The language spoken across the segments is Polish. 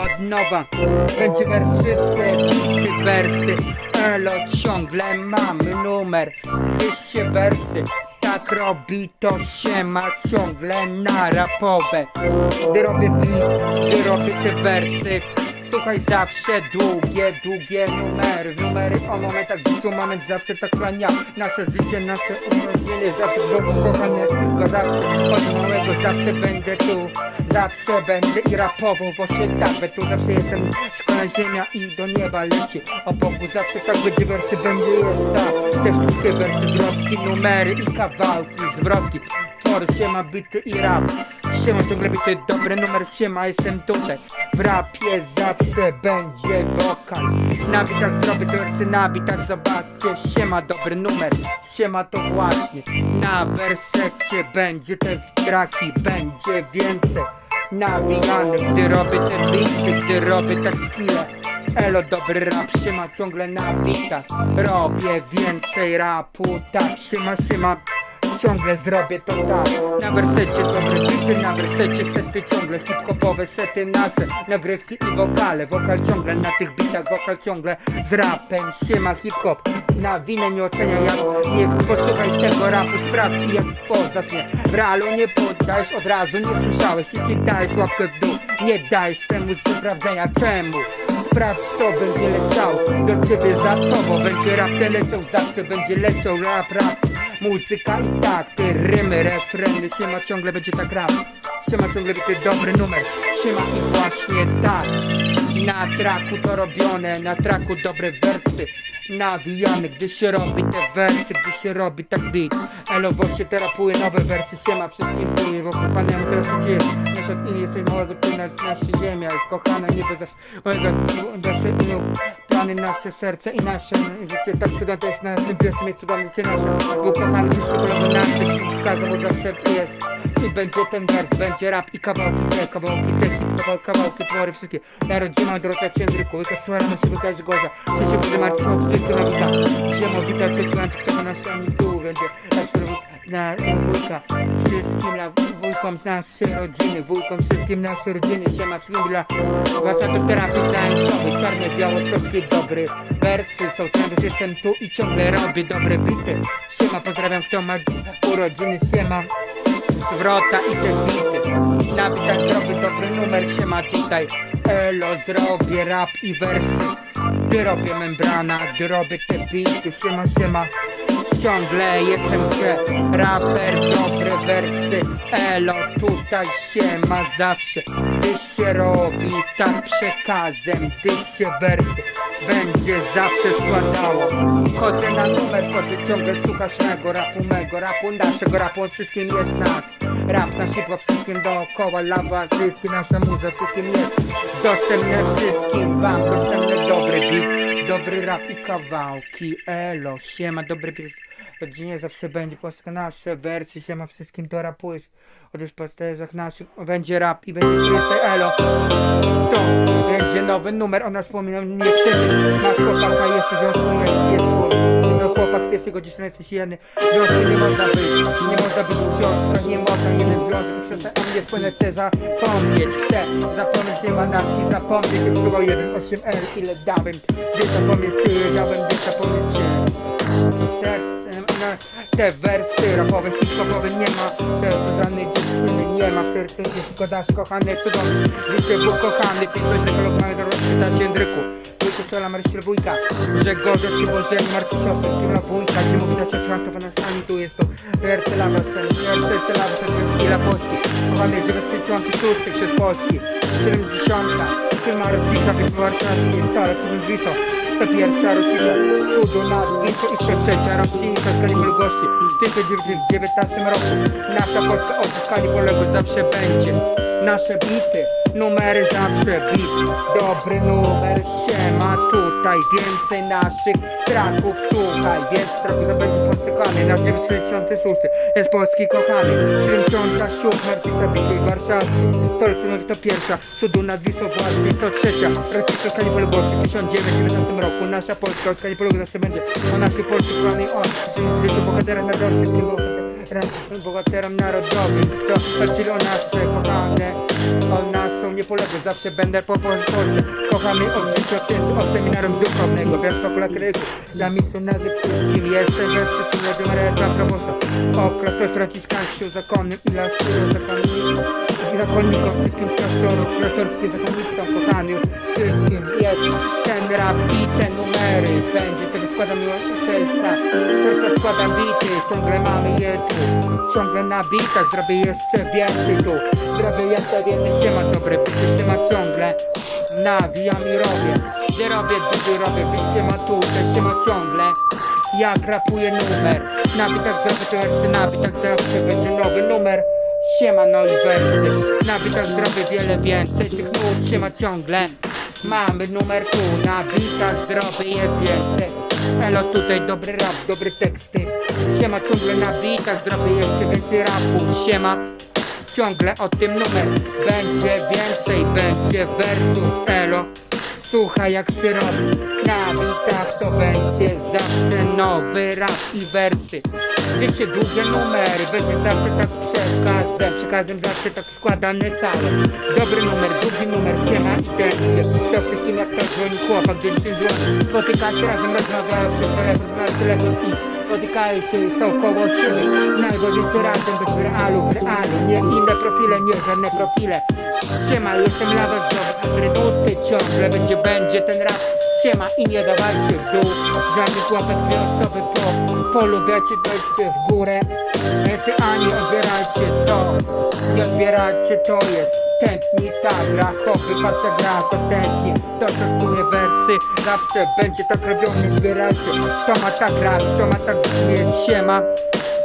od nowa. Będzie wers wszystkie bity wersy. Elo ciągle mamy numer. 200 wersy. Tak robi to się ma ciągle na rapowe. Gdy robię beat, gdy robię te wersy Słuchaj zawsze długie, długie numery. Numery o momentach w życiu, moment zawsze tak klania Nasze życie, nasze urodziny Zawsze w domu kochanego Zawsze od małego zawsze będę tu. Zawsze będę i rapował właśnie tak Bo tu zawsze jestem. Szkoła ziemia i do nieba leci. O Bogu zawsze tak będzie wersy będzie jest tak Te wszystkie wersy, zwrotki, numery i kawałki Zwrotki. Twory siema, bity i rap. Siema ciągle bity, dobry numer Siema, jestem tutaj W rapie zawsze będzie wokal Na bitach zrobię te wersy, na bitach zobaczcie Siema, dobry numer. Siema to właśnie. Na wersecie będzie te traki Będzie więcej. Nawijanych Gdy robię te bity, gdy robię tak skille Elo, dobry rap, siema ciągle na bitach Robię więcej rapu, tak, siema, siema Ciągle zrobię to tak. Na wersecie dobre bity, na wersecie sety ciągle. Hip-hopowe sety nasze Nagrywki i wokale. Wokal ciągle na tych bitach, wokal ciągle z rapem. Siema hip-hop Na winę nie ocenia jak. Nie posłuchaj tego rapu, sprawdź i jak poznasz mnie. W realu nie poddajesz od razu, nie słyszałeś. Jeśli dajesz łapkę w dół Nie dajesz temu sprawdzenia. Czemu? Sprawdź to, będzie leciał Do ciebie za tobą Będzie rap leciał, zawsze będzie leciał rap, rap Muzyka i tak, te rymy, refreny Siema ciągle będzie tak rap. Siema ciągle będzie dobry numer. Siema i właśnie tak. Na traku to robione Na traku dobre wersy. Nawijane, gdy się robi te wersy Gdy się robi tak beat. Elo, się terapuje nowe wersy. Siema wszystkim wokół pana ja teraz Nasza inni jesteś małego tu na naszej ziemia Jest kochana niebo zawsze Mojego zawsze inną Plany nasze serce i nasze życie Tak cudowne to jest nasze wiosny Mieć cudowne życie nasze. Był kochany bliższy kolego nasze Wskazał zawsze jest. I będzie ten wers, będzie rap i kawałki, te kawałki, te kawałki, kawałki, twory, wszystkie. Narodzima, Dorota, Ciędryku, łyka, słuchaj, na siebie każe gorza. Się będzie martwić, no wszystko na wita Siemo, wita, trzeci kto na nas ani tu będzie Zawsze na wujka, wszystkim dla wujkom z naszej rodziny Wujkom wszystkim naszej rodziny, siema wszystkim dla Warsztatów terapii zajęciowej, czarne, białostockie, dobry. Wersy są, ciągle jestem tu i ciągle robię dobre bity. Siema, pozdrawiam kto ma urodziny, siema. Zwrota i te bity. Na bitach zrobię dobry numer, siema tutaj. Elo, zrobię rap i wersy. Gdy robię membrana, gdy robię te bity. Siema, siema Ciągle jestem grze, raper, dobre wersy. Elo, tutaj się ma zawsze. Gdy się robi tak przekazem Gdy się wersy będzie zawsze składało. Chodzę na numer, chodzę ciągle słuchasz mego rapu mego Rapu. Naszego, rapu on wszystkim jest nasz. Rap na hip wszystkim dookoła Lawa, zyski, nasza muza wszystkim jest Dostępne wszystkim wam, dostępny dobry beat Dobry rap i kawałki, elo, siema, dobry beat. Rodzinie zawsze będzie Polska nasze wersy, siema wszystkim to rapujesz. Otóż po sterzach naszych będzie rap i będzie freestyle, elo To będzie nowy numer, ona wspomina nie przejdzie Nasz chłopaka jest w związku, jest, jest chłop- no chłopak jego dziewczyna jesteś jeden W związku nie można być, nie można być związka, nie można jeden związek Przestań o mnie spłynę chcę zapomnieć, chcę zapomnieć nie ma nas i zapomnieć. Jak było 1.8L, ile dałem Gdy zapomnieć czy dałem, gdy zapomnieć czy sercem na te wersy rapowe, hip-hopowe nie ma. Serca żadnej dziewczyny, nie ma serca, gdzie tylko dasz kochany, cudowny życie był kochany, ty coś tego mamy do rozczytać Jędryku Wujku Sola, Marysiel Wujka, że gorzej ci Bożem, Marciszowski, z kim na Wujka, gdzie mówi to ciągle na sami, tu jest to Werce Lawa, Werce Lawa, jest Ila Polski, kochany 96 przez Polski, 70, firma rodzica, wytwórz nas, stale, co bym wisał to pierwsza rocznica cudu na zdjęciu i to trzecia rocznica skali gości w 1919 roku. Nasza Polska odzyskali wolego zawsze będzie nasze bity, numery zawsze bit. Dobry numer się ma tutaj. Więcej naszych traków słuchaj. Więc trochę zabędzie posykany na 96 jest polski kochany. 77 rocznica bitej warszawskiej. Stolicy nowy to pierwsza. Cudu nad Wisłą właśnie to trzecia. Rocznica skali gości w 1919 roku. Nasza Polska polu zawsze będzie o naszej Polsce kochanej o życiu bohatera na dorsie bohaterem, bohaterem narodowym to chodzi o nasze kochane o nasze proszą, nie polegę, zawsze będę po Polsce. Kochamy od życia księży, od seminarium duchownego, wiatr pokla kryku. Dla misjonarzy wszystkim jestem we wszystkim, lepiej Maria dla proboszcza. O, klasztor stracić kanksiu zakonnym i dla zakonników. I zakonnikom, wszystkim z klasztorów, klasztorskim zakonnicom, kochany już wszystkim jest ten rap i te numery. Będzie tego składam serca, serca składam bity, ciągle mamy je tu. Ciągle na bitach, zrobię jeszcze więcej tu. Zrobię jeszcze więcej, się ma dobre bity, się ma ciągle. Nawijam i robię, gdzie robię, gdy robię, bit się ma tu, też się ma ciągle. Jak rapuję numer, na bitach zrobię te wersy, na bitach zawsze będzie nowy numer. Siema no i wersy, na bitach zrobię wiele więcej, tych nut się ma ciągle. Mamy numer tu, na bitach zrobię je więcej. Elo tutaj dobry rap, dobre teksty. Siema ciągle na bitach zrobię jeszcze więcej rapu. Siema ciągle o tym numer. Będzie więcej, będzie wersów. Elo Słuchaj jak się robi. Na bitach to będzie zawsze nowy rap i wersy. Wiecie, długie numery Będzie zawsze tak przekazem Przekazem zawsze tak składany cały Dobry numer, długi numer Siema będzie To wszystkim jak to dzwoni chłopak Gdy się dzwoni. Spotykacie razem, rozmawiają przez telefon telefon i Spotykają się są koło siebie. Najważniejsze razem być w realu, w realu. Nie inne profile, nie żadne profile. Siema, jestem lawa zdrowy Nuty ciągle będzie, będzie ten rap. Siema i nie dawajcie w dół. Żadnych łapek, dwie osoby po Polubiacie, dajcie w górę. Więcej ani odbierajcie to. Nie odbierajcie, to jest tętni tak Rachowy, pasta gra, to tętni To co czuje wersy Zawsze będzie tak robione, zbierajcie To ma tak grać, to ma tak brzmieć Siema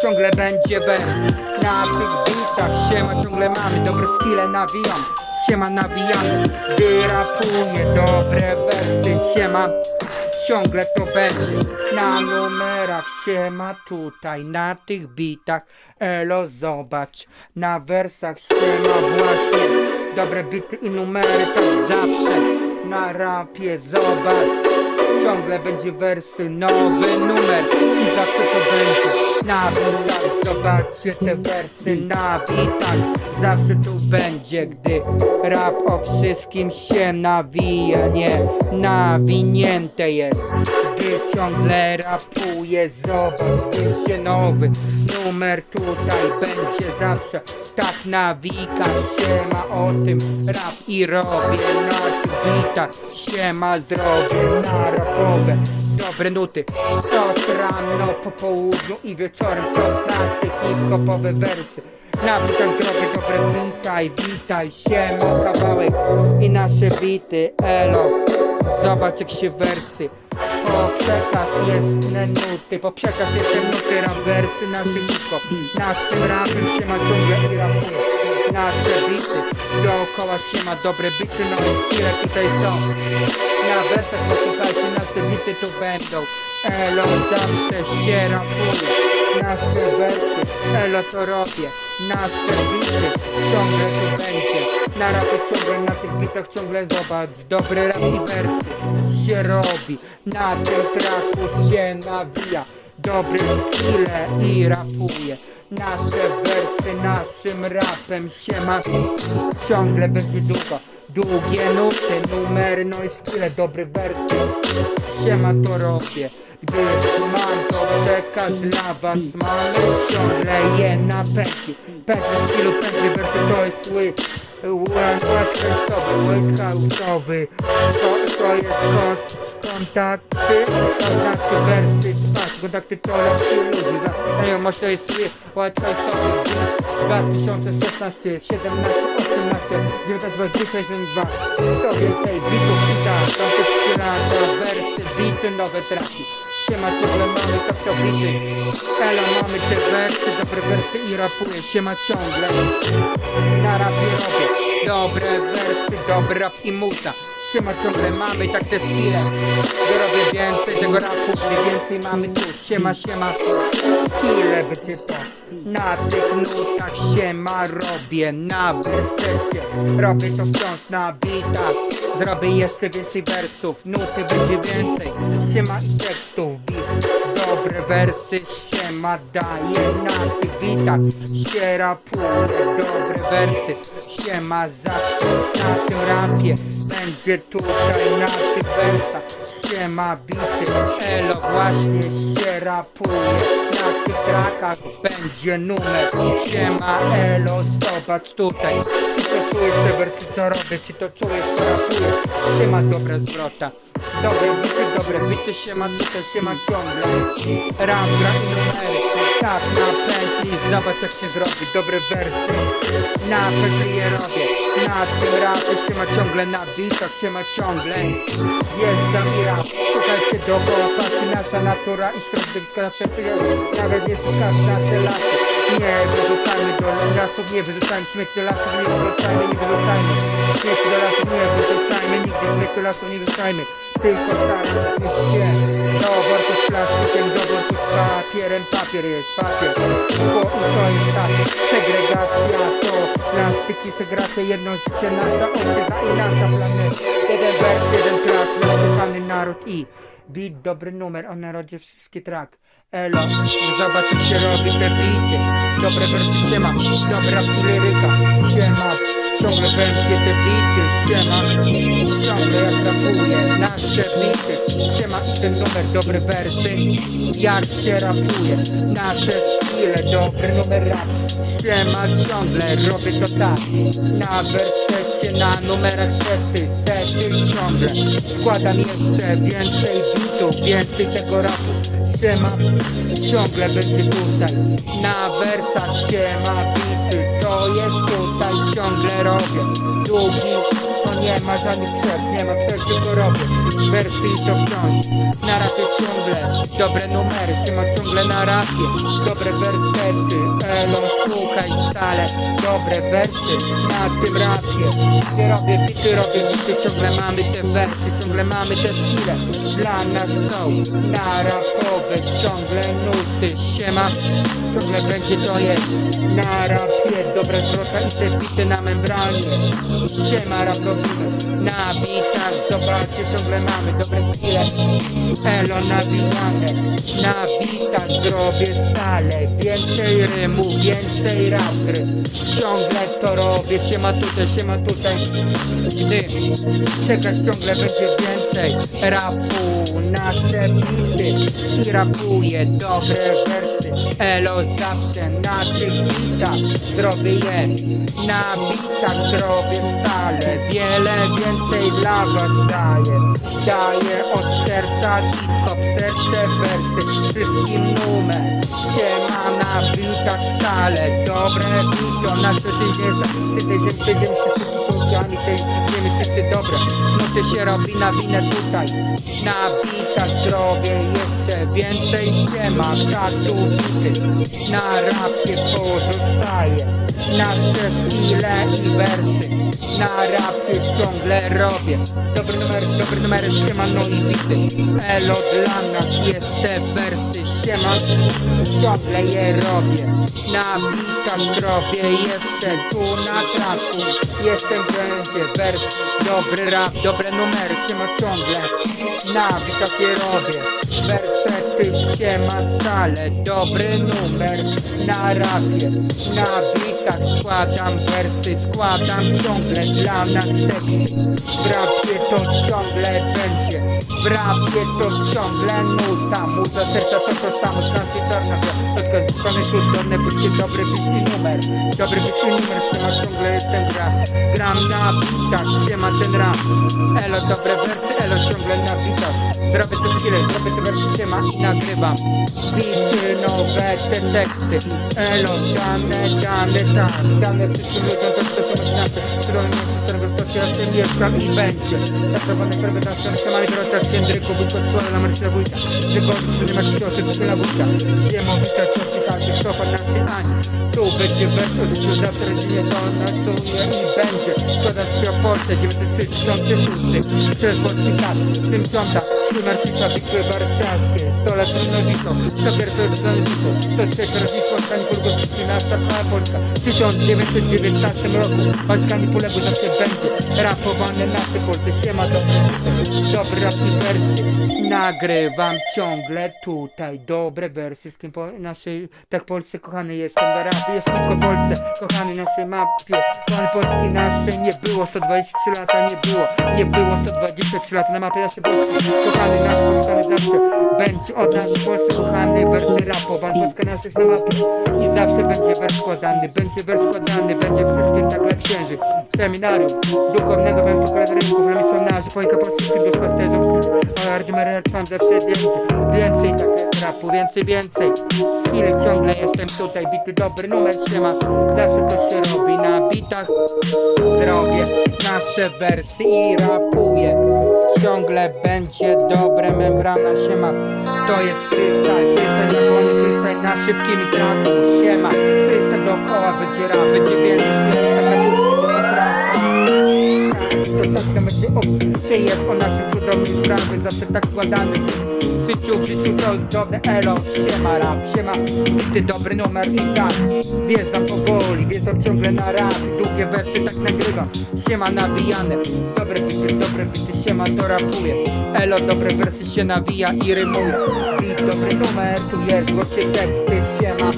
Ciągle będzie wers Na tych bitach Siema, ciągle mamy dobre skille, nawijam. Siema, nawijamy. Gdy rapuję dobre wersy Siema Ciągle będzie. Na numerach Siema tutaj na tych bitach. Elo zobacz Na wersach siema właśnie Dobre bity i numery tak zawsze Na rapie zobacz. Ciągle będzie wersy, nowy numer I zawsze to będzie na bitach Zobaczcie te wersy na bitach Zawsze tu będzie, gdy rap o wszystkim się nawija. Nie nawinięte jest Gdy ciągle rapuje. Zobacz, gdy się nowy numer tutaj będzie zawsze. Tak nawika się ma o tym rap i robię na bitach Siema zrobię na rapowe Dobre nuty Sos rano, po południu i wieczorem Sos nasze hip-hopowe wersy. Na bitach zrobię dobre witaj, witaj Siema kawałek i nasze bity Elo. Zobacz jak się wersy. Po przekaz jest nuty, po przekaz jest nuty, rap wersy, nasze hip-hop. Naszym rapem się ma ciągle i rapuje. Nasze bity, dookoła ma dobre bity, no i chwile tutaj są. Na wersach posłuchajcie, nasze bity tu będą. Elo zawsze się rapuje Nasze wersy, elo to robię. Nasze bity, ciągle tu będzie. Na rapie ciągle, na tych bitach ciągle zobacz. Dobry rap i wersy się robi. Na tym traku się nawija. Dobre skille i rapuje Nasze wersy naszym rapem się ma Ciągle będzie długo Długie nuty, numery, no i skille, dobre wersy Siema to robię. Gdy mam to przekaz dla was Mamy ciągle je na pętli. Pętli skillu, pętli wersy to jest łyk Ład house'owy, łyk house'owy to, to jest kos, kontakty. To znaczy wersy, twarz, kontakty to lepszy ludzi Znajomość to jest ład house'owy 2016, 17, 18, 19, 20, 2 To więcej bitów i tak, lata, wersy, bity, nowe traki. Siema, ciągle mamy to bity Elo, mamy te wersy, dobre wersy i rapuję. Siema ciągle. Na rapie robię. Dobre wersy, dobry rap i muza. Siema ciągle mamy tak te skille Gdy robię więcej tego rapu, gdy więcej mamy tu. Siema, siema. Będzie to. Na tych nutach siema robię. Na wersecie Robię to wciąż na bitach Zrobię jeszcze więcej wersów Nuty będzie więcej. Siema i tekstów Beat dobre wersy Siema daje na tych bitach się rapuje Dobre wersy Siema zawsze na tym rampie Będzie tutaj na tych wersach Siema bity. Elo właśnie się rapuje Na tych trakach. Będzie numer Siema Elo zobacz tutaj czujesz te wersy co robię Czy to czujesz co rapuję Siema dobra zwrota. Dobre bity, dobre bity, siema tutaj, siema ciągle. Ram, gra i numery. Tak, na pętli, zobacz jak się zrobi. Dobre wersy, na pętli je robię. Na tym rapie, siema ciągle na bitach, siema ciągle. Jeżdżam i rap, słuchajcie dookoła pasy Nasza natura i środowisko na jest Nawet nie szukać na te lasy Nie wyrzucajmy do lasów, nie wyrzucajmy. Śmieci do lasów Nie wyrzucajmy, nie wyrzucajmy. Śmieci do lasów Nie wyrzucajmy, nigdy śmieci do lasów nie wyrzucajmy. Tylko staramy się. Do worku z plastikiem, do worku z papierem. Papier jest papier, szkło i to jest tak. Segregacja to plastiki, segregacja Jedno życie, nasza ojczyzna i nasza planeta. Jeden wers, jeden track, nasz kochany naród i Beat, dobry numer, o narodzie wszystkie track. Elo, zobacz jak się robi te bity Dobre wersy, siema, dobra liryka Siema, ciągle będzie te bity Siema, ciągle jak rapuje Nasze bity, siema ten numer Dobre wersy, jak się rapuje Nasze skille, dobry numer rap. Siema, ciągle robię to tak. Na wersecie, na numerach sety Sety ciągle Składam jeszcze więcej bitów Więcej tego rapu Siema, ciągle będzie tutaj Na wersach siema. Bity To jest tutaj, ciągle robię. Długi, nie ma żadnych przerw Nie ma przerw, tylko robię. Wersy i to wciąż. Na rapie ciągle. Dobre numery, siema ciągle na rapie Dobre wersety, elo słuchaj stale. Dobre wersy na tym rapie Nie robię bity, robię bity Ciągle mamy te wersy, ciągle mamy te skille Dla nas są na rapowe Ciągle nuty, siema Ciągle będzie to jest na rapie Dobre zwrota i te bity na membranie. Siema rap na bitach Zobaczcie, ciągle mamy dobre skille. Elo nawijane Na bitach zrobię stale. Więcej rymu, więcej rap gry Ciągle to robię, siema tutaj, siema tutaj. Gdy czekasz ciągle będzie więcej rapu. Nasze bity i rapuję dobre wersy Elo zawsze na tych bitach zrobię je Na bitach zrobię stale. Wiele więcej dla was daję. Daję od serca hip-hop, serce wersy. Wszystkim numer Siema na bitach stale. Dobre bito, nasze życie tej ziemi, tej ziemi wszyscy punktami tej wszyscy dobre. No się robi na winę tutaj. Na bitach zrobię więcej Siema, tatu bity Na rapie pozostaje Nasze skille i wersy. Na rapie ciągle robię. Dobry numer, dobry numer, siema no i bity Elo dla nas jest te wersy. Siema, ciągle je robię. Na bitach robię jeszcze tu na traku. Jestem będzie wers Dobry rap, dobre numery, siema ciągle Na bitach je robię. Wersety siema stale. Dobry numer na rapie. Na bitach składam wersy Składam ciągle dla nas teksty. W rapie to ciągle będzie W rapie to ciągle nuta. Muza serca to to samo Szansi czarna Tylko z strony cudowne Pójdźcie dobry bit i numer. Dobry bit i numer Siema ciągle jestem gra Gram na bitach Siema ten rap. Elo dobre wersy Elo ciągle na bitach. Zrobię te skille Zrobię te wersy Siema i nagrywam. Bity nowe te teksty Ελό, κάντε, κάντε, κάντε, κάντε, κάντε, κάντε, κάντε, κάντε, κάντε. 15 lat tym mieszkam i będzie. Tak Zaprowane sprawy na szczęście mamy teraz Kendryku Wykocłana na Marcina Wójta. Przygody z tym jak ciosy Krzyna Wójta. Niemowita cioci każdy szofa na Ani Tu będzie wers o życiu zawsze rodzinie to na nacuje i będzie. Składa z Polsce 966 Przez polski kat w tym sąda. Klimatyczna bitwy warszawskie. 100 lat stanowisko 101 stanowisko 103 rodzice Stanisław Górgowski 13 Polska. W 1919 roku Polska mi poległy zawsze będzie rapowane nasze Polsce Siema dobre, dobre wersy. Nagrywam ciągle tutaj dobre wersy. Z kim po naszej, tak Polsce kochany jestem do rapy Jest tylko Polsce, kochany naszej mapie Kochany Polski naszej nie było. 123 lata nie było. Nie było 123 lata na mapie naszej Polski. Kochany nasz, kochany zawsze będzie od nas Polsce kochany wersy rapowan Polska jest na mapie. I zawsze będzie wers składany Będzie wers składany, będzie wszystkim tak jak Seminarium duchownego węża rynków Lemisjonarzy, pojka polskiego dusz pasterzów Ardymery trwam zawsze więcej Więcej tak rapu, więcej, więcej. Skille ciągle jestem tutaj Bity dobry numer trzyma. Zawsze to się robi na bitach. Zrobię nasze wersy i rapuję. Ciągle będzie dobre membrana siema To jest freestyle, freestyle na koniec, freestyle na szybkim traku Siema, freestyle dookoła będzie rap, będzie więcej jest o naszych cudownych sprawy Zawsze tak składany. W życiu, w życiu to dobre elo. Siema rap, siema. Ty dobry numer i tak. Wjeżdżam powoli, wjeżdżam ciągle na rap. Długie wersy tak nagrywam. Siema nawijane. Dobre bity, dobre bity, siema to rapuje Elo, dobre wersy się nawija i rymuje dobry numer, tu jest właśnie teksty Siema,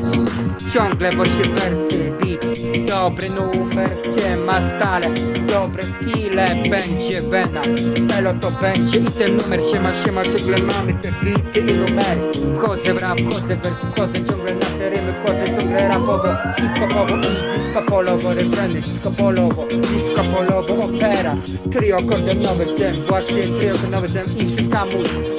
ciągle właśnie wersy Beat, dobry numer Siema stale, dobre skille Będzie wena, elo to będzie I ten numer siema, siema Ciągle mamy te bity i numery. Wchodzę w rap, wchodzę w wers, wchodzę ciągle na te rymy. Wchodzę ciągle rapowo, hip-hopowo i disco-polowo Refreny disco-polowo, disco-polowo Opera, trio kordonowe Ten właśnie trio kordonowe, ten i wszystka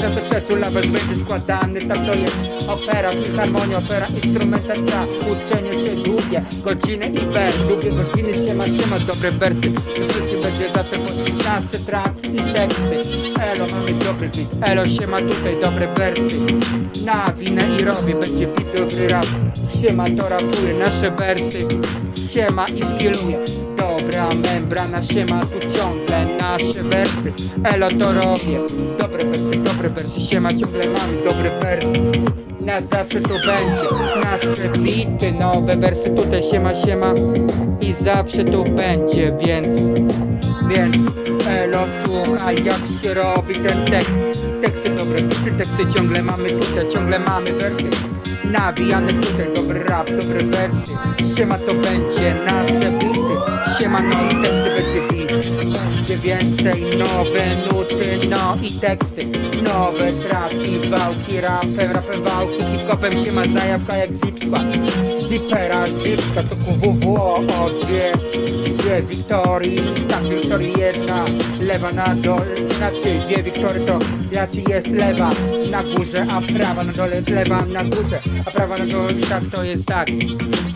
Nasze sercu label będzie składany Tak to jest opera, filharmonia, opera Instrumentalna, uczenie się długie Godziny i wers, długie godziny Siema, siema, dobre wersy. W życiu będzie zawsze nasze traki i teksty. Elo, mamy dobry beat. Elo, siema, tutaj dobre wersy. Nawinę i robię, będzie beat, dobry rap. Siema, to rapuje nasze wersy. Siema i skilluję Dobra membrana, siema, tu ciągle nasze wersy. Elo, to robię Dobre wersy, dobre wersy Siema, ciągle mamy dobre wersy. Na zawsze tu będzie Nasze bity, nowe wersy. Tutaj siema siema I zawsze tu będzie, więc Więc Elo słuchaj jak się robi ten tekst. Teksty dobre, bity, teksty ciągle mamy tutaj Ciągle mamy wersy. Nawijane tutaj, dobry rap, dobre wersy. Siema to będzie nasze bity Siema no i teksty będzie bit więcej nowe nuty, no i teksty. Nowe traki, wałki, rapem, rapem wałki. Hip-hopem siema zajawka jak zipska Zipera, zipska to QWW o dwie Dwie Wiktorii, tak Wiktorii jedna. Lewa na dole, znaczy dwie Wiktory to raczej jest lewa na górze, a prawa na dole, lewa na górze, a prawa na dole, tak to jest tak.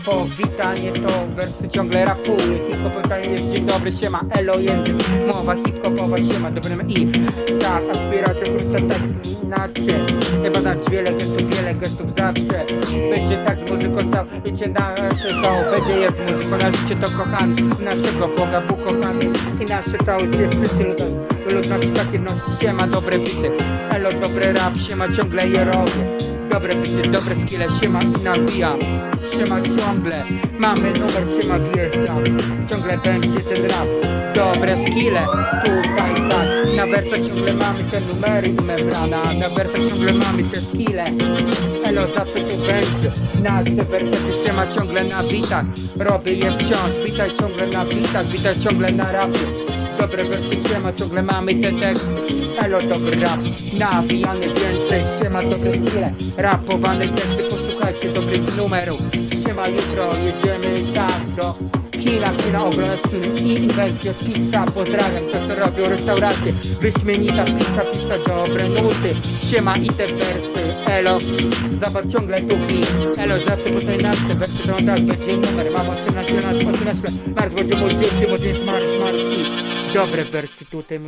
Powitanie to wersy ciągle rapuje, hip-hop jest dzień dobry, siema, elo język, mowa hip-hopowa, siema, dobrym i tak, aspiracja, krótka tekst, inaczej, chyba dać wiele gestów, wiele gestów zawsze, będzie tak z muzyką cał, wiecie, nasze są, będzie jest muzyką, na życie to kochany, naszego Boga, Bóg kochany i nasze całe życie, ludzie, ludności takie nosi, siema, dobre bity, elo, dobre rap, siema, ciągle je robię. Dobre bity, dobre skille, siema i nawijam. Siema ciągle, mamy numer, siema wjeżdżam. Ciągle będzie ten rap, dobre skille. Tutaj tak, na wersach ciągle mamy te numery i membrana Na wersach ciągle mamy te skille. Elo zawsze tu będzie. Nasze wersety siema ciągle na bitach. Robię je wciąż, witaj ciągle na bitach Witaj ciągle na rapie Dobre wersy siema, ciągle mamy te teksty. Elo dobry rap, nawijany więcej Siema dobre skille, rapowane teksty Posłuchajcie dobrych numerów. Siema jutro jedziemy tak do Kina, kina oglądać film i będzie pizza. Pozdrawiam, to co robią restauracje. Wyśmienita pizza, pizza, dobre nuty. Siema i te wersy, elo. Zobacz ciągle beat Elo, zawsze po tej nazwie Wersy to tak, będzie numer Mam 18 lat, 18 lat Mars będzie mój dzieci, może Dobre wersy tutaj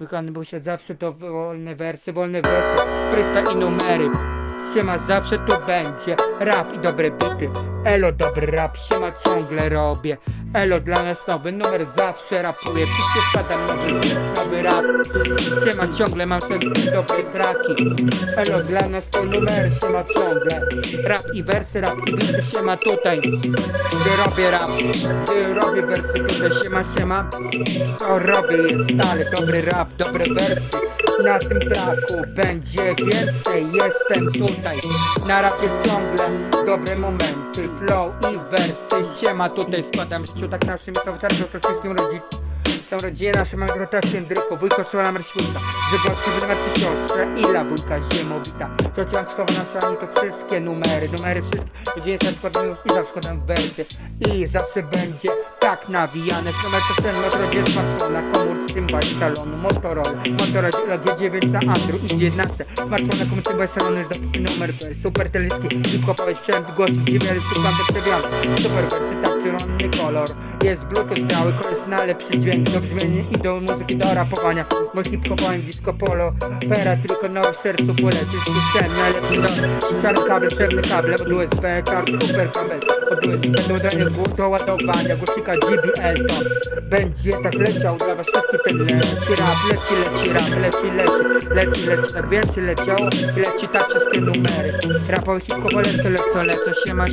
Wychany był się zawsze to wolne wersy, wolne wersy Krysta i numery siema, zawsze tu będzie. Rap i dobre bity, elo dobry rap, siema ciągle robię. Elo dla nas nowy numer, zawsze rapuję. Wszystkie składam nowy, nowy rap Siema ciągle mam ten dobre traki. Elo dla nas to numer, siema ciągle. Rap i wersy, rap i bity, siema tutaj. Gdy robię rap, gdy robię wersy tutaj Siema, siema To robię jest stale, dobry rap, dobre wersy na tym traku. Będzie więcej, jestem tutaj. Na rapie ciągle dobre momenty, flow i wersy. Siema, tutaj składam szczyt tak naszym mikrofonem to wszystkim rodzicom Całą rodzinę naszą mamy gratulację Jędryku, wujko Szola Marświka Żeby otrzymać na siostrze Ila wujka Ziemowita. Ciocią Krzysztofa nasza Ani to wszystkie numery Numery wszystkie. Rodzinę sobie składam już i zawsze składam wersy I zawsze będzie tak nawijane. Numer to ten Motorola smartfona Komórce tym baj salonu Motorola. Motorola G9 na Android i 11 Smartfona komórce baj salonu jest dopóki numer B Super telewizyjski Hip-hopowy sprzęt głośny Dziwiary stykanty przegrany Super wersy tak zielony kolor. Jest bluetooth biały jest najlepszy dźwięk. Do brzmienia i do muzyki do rapowania. Bo hip-hopowym disco polo. Pera tylko na sercu poleci System najlepszy do Czarny kabel, czarny kable. Od USB, kabel, super kabel Od USB do gło- do ładowania Głośnika JBL to. Będzie tak leciał dla was wszystkich ten leci rap. Leci, leci rap, leci, leci. Leci, leci, tak więcej leciało. Leci tak wszystkie numery. Rapowy hip-hopowe lecą, lecą, lecą Siema,